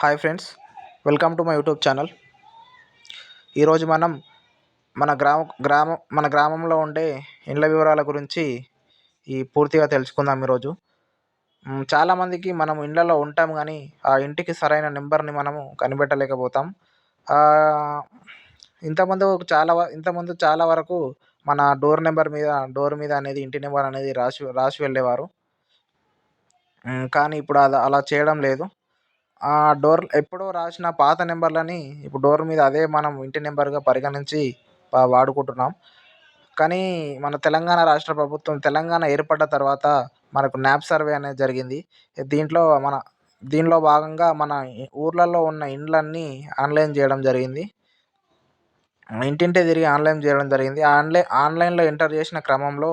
Hi friends welcome to my YouTube channel. ఈరోజు మనం మన గ్రామ గ్రామం మన గ్రామంలో ఉండే ఇండ్ల వివరాల గురించి ఈ పూర్తిగా తెలుసుకుందాం ఈరోజు. చాలామందికి మనం ఇండ్లలో ఉంటాం కానీ ఆ ఇంటికి సరైన నెంబర్ని మనము కనిపెట్టలేకపోతాం. ఇంతకుముందు చాలా ఇంతకుముందు చాలా వరకు మన డోర్ నెంబర్ మీద డోర్ మీద అనేది ఇంటి నెంబర్ అనేది రాసి రాసి వెళ్ళేవారు. కానీ ఇప్పుడు అలా అలా చేయడం లేదు. ఆ డోర్ ఎప్పుడో రాసిన పాత నెంబర్లని ఇప్పుడు డోర్ మీద అదే మనం ఇంటి నెంబర్గా పరిగణించి వాడుకుంటున్నాం. కానీ మన తెలంగాణ రాష్ట్ర ప్రభుత్వం తెలంగాణ ఏర్పడ్డ తర్వాత మనకు న్యాప్ సర్వే అనేది జరిగింది. దీంట్లో మన దీనిలో భాగంగా మన ఊర్లలో ఉన్న ఇండ్లన్నీ ఆన్లైన్ చేయడం జరిగింది. ఇంటింటి తిరిగి ఆన్లైన్ చేయడం జరిగింది. ఆన్లైన్ ఆన్లైన్లో ఎంటర్ చేసిన క్రమంలో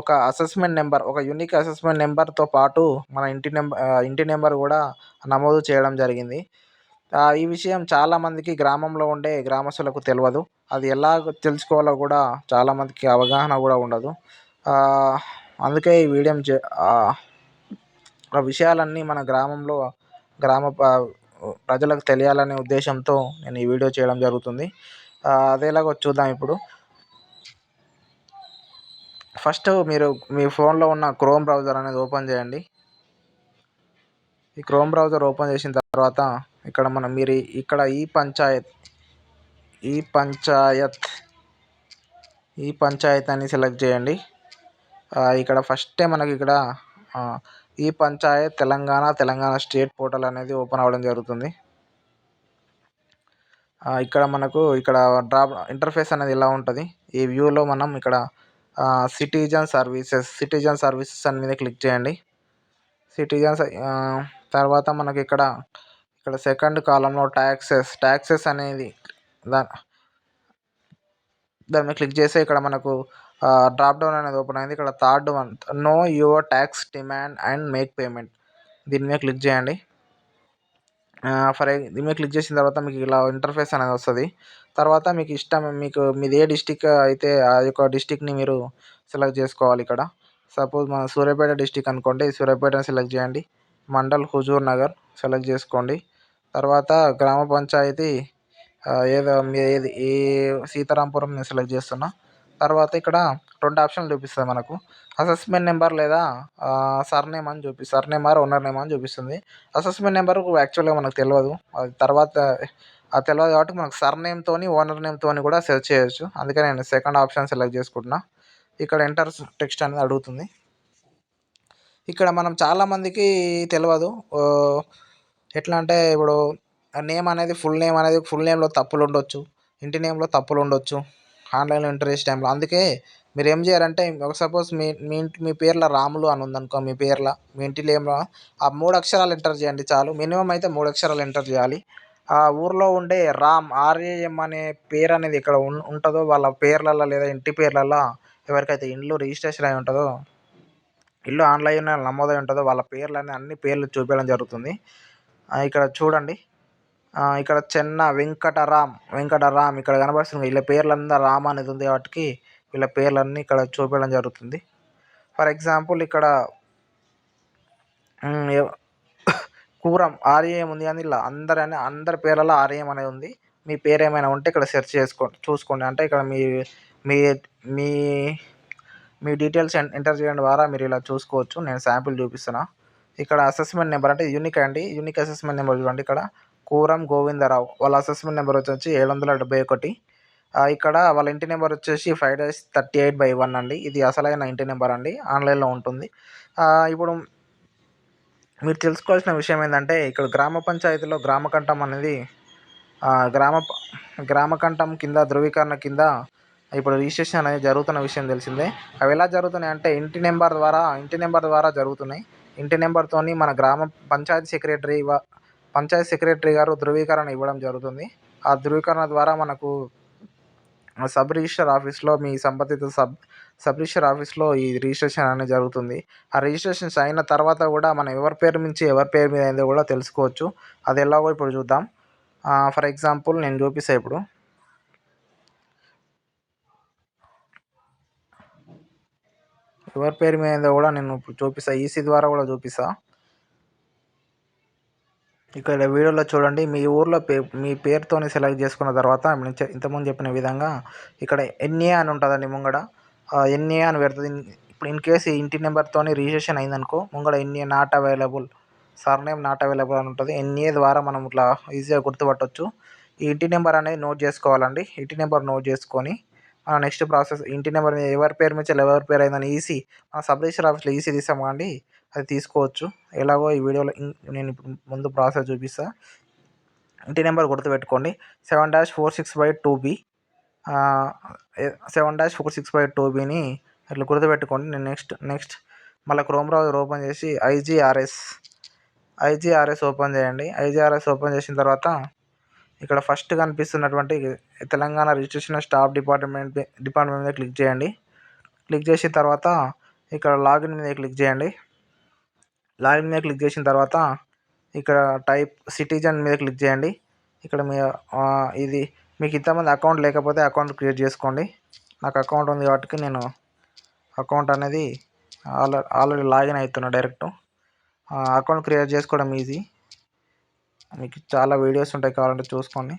ఒక అసెస్మెంట్ నెంబర్ ఒక యూనిక్ అసెస్మెంట్ నెంబర్తో పాటు మన ఇంటి నెంబర్ ఇంటి నెంబర్ కూడా నమోదు చేయడం జరిగింది. ఈ విషయం చాలామందికి గ్రామంలో ఉండే గ్రామస్తులకు తెలియదు అది ఎలా తెలుసుకోవాలో కూడా చాలామందికి అవగాహన కూడా ఉండదు. అందుకే ఈ వీడియో ఆ విషయాలన్నీ మన గ్రామంలో గ్రామ ప్రజలకు తెలియాలనే ఉద్దేశంతో నేను ఈ వీడియో చేయడం జరుగుతుంది. అదేలాగో చూద్దాం ఇప్పుడు. ఫస్ట్ మీరు మీ ఫోన్లో ఉన్న క్రోమ్ బ్రౌజర్ అనేది ఓపెన్ చేయండి. ఈ క్రోమ్ బ్రౌజర్ ఓపెన్ చేసిన తర్వాత ఇక్కడ మనం మీరు ఇక్కడ ఈ పంచాయత్ ఈ పంచాయత్ ఈ పంచాయత్ అని సెలెక్ట్ చేయండి. ఇక్కడ ఫస్టే మనకి ఇక్కడ ఈ పంచాయత్ తెలంగాణ తెలంగాణ స్టేట్ పోర్టల్ అనేది ఓపెన్ అవ్వడం జరుగుతుంది. ఇక్కడ మనకు ఇక్కడ డ్రాప్ ఇంటర్ఫేస్ అనేది ఇలా ఉంటుంది. ఈ వ్యూలో మనం ఇక్కడ సిటిజన్ సర్వీసెస్ సిటిజన్ సర్వీసెస్ అని మీద క్లిక్ చేయండి. సిటిజన్స్ తర్వాత మనకి ఇక్కడ ఇక్కడ సెకండ్ కాలంలో ట్యాక్సెస్ ట్యాక్సెస్ అనేది దా దాని మీద క్లిక్ చేస్తే ఇక్కడ మనకు డ్రాప్ డౌన్ అనేది ఓపెన్ అయింది. ఇక్కడ third one know your tax demand and make payment దీని మీద క్లిక్ చేయండి. ఫర్ దీని మీద క్లిక్ చేసిన తర్వాత మీకు ఇలా ఇంటర్ఫేస్ అనేది వస్తుంది. తర్వాత మీకు ఇష్టం మీకు మీది ఏ డిస్టిక్ అయితే ఆ యొక్క డిస్టిక్ని మీరు సెలెక్ట్ చేసుకోవాలి ఇక్కడ. సపోజ్ మన సూర్యాపేట డిస్టిక్ అనుకోండి సూర్యాపేటని సెలెక్ట్ చేయండి. మండల్ హుజూర్ నగర్ సెలెక్ట్ చేసుకోండి. తర్వాత గ్రామ పంచాయతీ ఏదో ఏది ఏ సీతారాంపురం నేను సెలెక్ట్ చేస్తున్నా. తర్వాత ఇక్కడ రెండు ఆప్షన్లు చూపిస్తుంది మనకు. అసెస్మెంట్ నెంబర్ లేదా సర్నేమ్ అని చూపి సర్నేమ్ ఆర్ ఓనర్ నేమ్ అని చూపిస్తుంది. అసెస్మెంట్ నెంబర్ యాక్చువల్గా మనకు తెలియదు అది తర్వాత అది తెలియదు కాబట్టి మనకు సర్నేమ్తో ఓనర్ నేమ్తో కూడా సెర్చ్ చేయొచ్చు. అందుకే నేను సెకండ్ ఆప్షన్ సెలెక్ట్ చేసుకుంటున్నా. ఇక్కడ ఎంటర్ టెక్స్ట్ అనేది అడుగుతుంది. ఇక్కడ మనం చాలామందికి తెలియదు ఎట్లా అంటే ఇప్పుడు నేమ్ అనేది ఫుల్ నేమ్ అనేది ఫుల్ నేమ్లో తప్పులు ఉండొచ్చు. ఇంటి నేమ్లో తప్పులు ఉండొచ్చు. ఆన్లైన్లో ఎంటర్ టైంలో. అందుకే మీరు ఏం చేయాలంటే ఒక సపోజ్ మీ మీ ఇంటి మీ పేర్లో రాములు అని ఉందనుకో మీ పేర్లో మీ ఇంటి నేమ్లో ఆ మూడు అక్షరాలు ఎంటర్ చేయండి చాలు. మినిమం అయితే మూడు అక్షరాలు ఎంటర్ చేయాలి. ఆ ఊర్లో ఉండే రామ్ ఆర్ఏఎం అనే పేరు అనేది ఇక్కడ ఉంటుందో వాళ్ళ పేర్లలో లేదా ఇంటి పేర్లలో ఎవరికైతే ఇండ్లు రిజిస్ట్రేషన్ అయి ఉంటుందో ఇల్లు ఆన్లైన్ నమోదై ఉంటుందో వాళ్ళ పేర్లని అన్ని పేర్లు చూపించడం జరుగుతుంది. ఇక్కడ చూడండి. ఇక్కడ చెన్న వెంకటరామ్ వెంకటరామ్ ఇక్కడ కనబడుతుంది. వీళ్ళ పేర్లంతా రామ్ అనేది ఉంది కాబట్టి వీళ్ళ పేర్లన్నీ ఇక్కడ చూపించడం జరుగుతుంది. ఫర్ ఎగ్జాంపుల్ ఇక్కడ కూరం ఆర్ఏఎం ఉంది కానీ ఇలా అందరి అందరి పేర్లలో ఆర్ఏఎం అనేది ఉంది. మీ పేరు ఏమైనా ఉంటే ఇక్కడ సెర్చ్ చేసుకోండి చూసుకోండి. అంటే ఇక్కడ మీ మీ మీ మీ డీటెయిల్స్ ఎంటర్ చేయడం ద్వారా మీరు ఇలా చూసుకోవచ్చు. నేను శాంపిల్ చూపిస్తున్నా. ఇక్కడ అసెస్మెంట్ నెంబర్ అంటే యూనిక్ అండి. యూనిక్ అసెస్మెంట్ నెంబర్ చూడండి ఇక్కడ. కూరం గోవిందరావు. వాళ్ళ అసెస్మెంట్ నెంబర్ వచ్చి ఏడు వందల డెబ్బై ఒకటి. ఇక్కడ వాళ్ళ ఇంటి నెంబర్ వచ్చేసి five dash thirty eight by one అండి. ఇది అసలైన ఇంటి నెంబర్ అండి. ఆన్లైన్లో ఉంటుంది. ఇప్పుడు మీరు తెలుసుకోవాల్సిన విషయం ఏంటంటే ఇక్కడ గ్రామ పంచాయతీలో గ్రామకంఠం అనేది గ్రామ గ్రామకంఠం కింద ధృవీకరణ కింద ఇప్పుడు రిజిస్ట్రేషన్ అనేది జరుగుతున్న విషయం తెలిసిందే. అవి ఎలా జరుగుతున్నాయి అంటే ఇంటి నెంబర్ ద్వారా ఇంటి నెంబర్ ద్వారా జరుగుతున్నాయి. ఇంటి నెంబర్తో మన గ్రామ పంచాయతీ సెక్రటరీ పంచాయత్ సెక్రటరీ గారు ధృవీకరణ ఇవ్వడం జరుగుతుంది. ఆ ధృవీకరణ ద్వారా మనకు సబ్ రిజిస్టర్ ఆఫీస్లో మీ సంబంధిత సబ్ సబ్ రిజిస్టర్ ఆఫీస్లో ఈ రిజిస్ట్రేషన్ అనేది జరుగుతుంది. ఆ రిజిస్ట్రేషన్స్ అయిన తర్వాత కూడా మనం ఎవరి పేరు నుంచి ఎవరి పేరు మీద అయిందో కూడా తెలుసుకోవచ్చు. అది ఎలాగో ఇప్పుడు చూద్దాం. ఫర్ ఎగ్జాంపుల్ నేను చూపిస్తాను ఇప్పుడు. ఎవరి పేరు మీద కూడా నేను చూపిస్తా. ఈసీ ద్వారా కూడా చూపిస్తా. ఇక్కడ వీడియోలో చూడండి మీ ఊర్లో పే మీ పేరుతోని సెలెక్ట్ చేసుకున్న తర్వాత ఇంతకుముందు చెప్పిన విధంగా ఇక్కడ ఎన్ఏ అని ఉంటుందండి ముంగడ. ఎన్ఏ అని పెడుతుంది. ఇప్పుడు ఇన్ కేసు ఇంటి నెంబర్తోని రిజిస్ట్రేషన్ అయిందనుకో ముంగడ NA not available sir name not available అని ఉంటుంది. ఎన్ఏ ద్వారా మనం ఇట్లా ఈజీగా గుర్తుపట్టవచ్చు ఈ ఇంటి నెంబర్ అనేది నోట్ చేసుకోవాలండి. ఇంటి నెంబర్ నోట్ చేసుకొని నెక్స్ట్ ప్రాసెస్ ఇంటి నెంబర్ ఎవరి పేరు మీద ఎవరి పేరు అయిందని ఈసీ మన సబ్ రిజిస్టర్ ఆఫీస్లో ఈసీ తీసాం కండి అది తీసుకోవచ్చు. ఎలాగో ఈ వీడియోలో నేను ఇప్పుడు ముందు ప్రాసెస్ చూపిస్తా. ఇంటి నెంబర్ గుర్తుపెట్టుకోండి. Seven dash four six by two B seven dash four six by two బిని ఇట్లా గుర్తుపెట్టుకోండి. నేను నెక్స్ట్ నెక్స్ట్ మళ్ళీ క్రోమ్ బ్రౌజర్ ఓపెన్ చేసి ఐజీఆర్ఎస్ ఐజీఆర్ఎస్ ఓపెన్ చేయండి. ఐజీఆర్ఎస్ ఓపెన్ చేసిన తర్వాత ఇక్కడ ఫస్ట్ కనిపిస్తున్నటువంటి Telangana registration staff department department మీద క్లిక్ చేయండి. క్లిక్ చేసిన తర్వాత ఇక్కడ లాగిన్ మీద క్లిక్ చేయండి. లాగిన్ మీద క్లిక్ చేసిన తర్వాత ఇక్కడ టైప్ సిటిజన్ మీద క్లిక్ చేయండి. ఇక్కడ మీ ఇది మీకు ఇంతమంది అకౌంట్ లేకపోతే అకౌంట్ క్రియేట్ చేసుకోండి. నాకు అకౌంట్ ఉంది కాబట్టి నేను అకౌంట్ అనేది ఆల్రెడీ ఆల్రెడీ లాగిన్ అవుతున్నా డైరెక్ట్. అకౌంట్ క్రియేట్ చేసుకోవడం ఈజీ. మీకు చాలా వీడియోస్ ఉంటాయి కావాలంటే చూసుకోండి.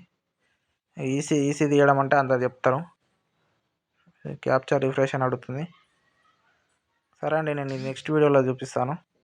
ఈసీ ఈసీ తీయడం అంటే అంత చెప్తారు. క్యాప్చర్ రిఫ్రెష్ అని అడుగుతుంది. సరే అండి నేను నెక్స్ట్ వీడియోలో చూపిస్తాను.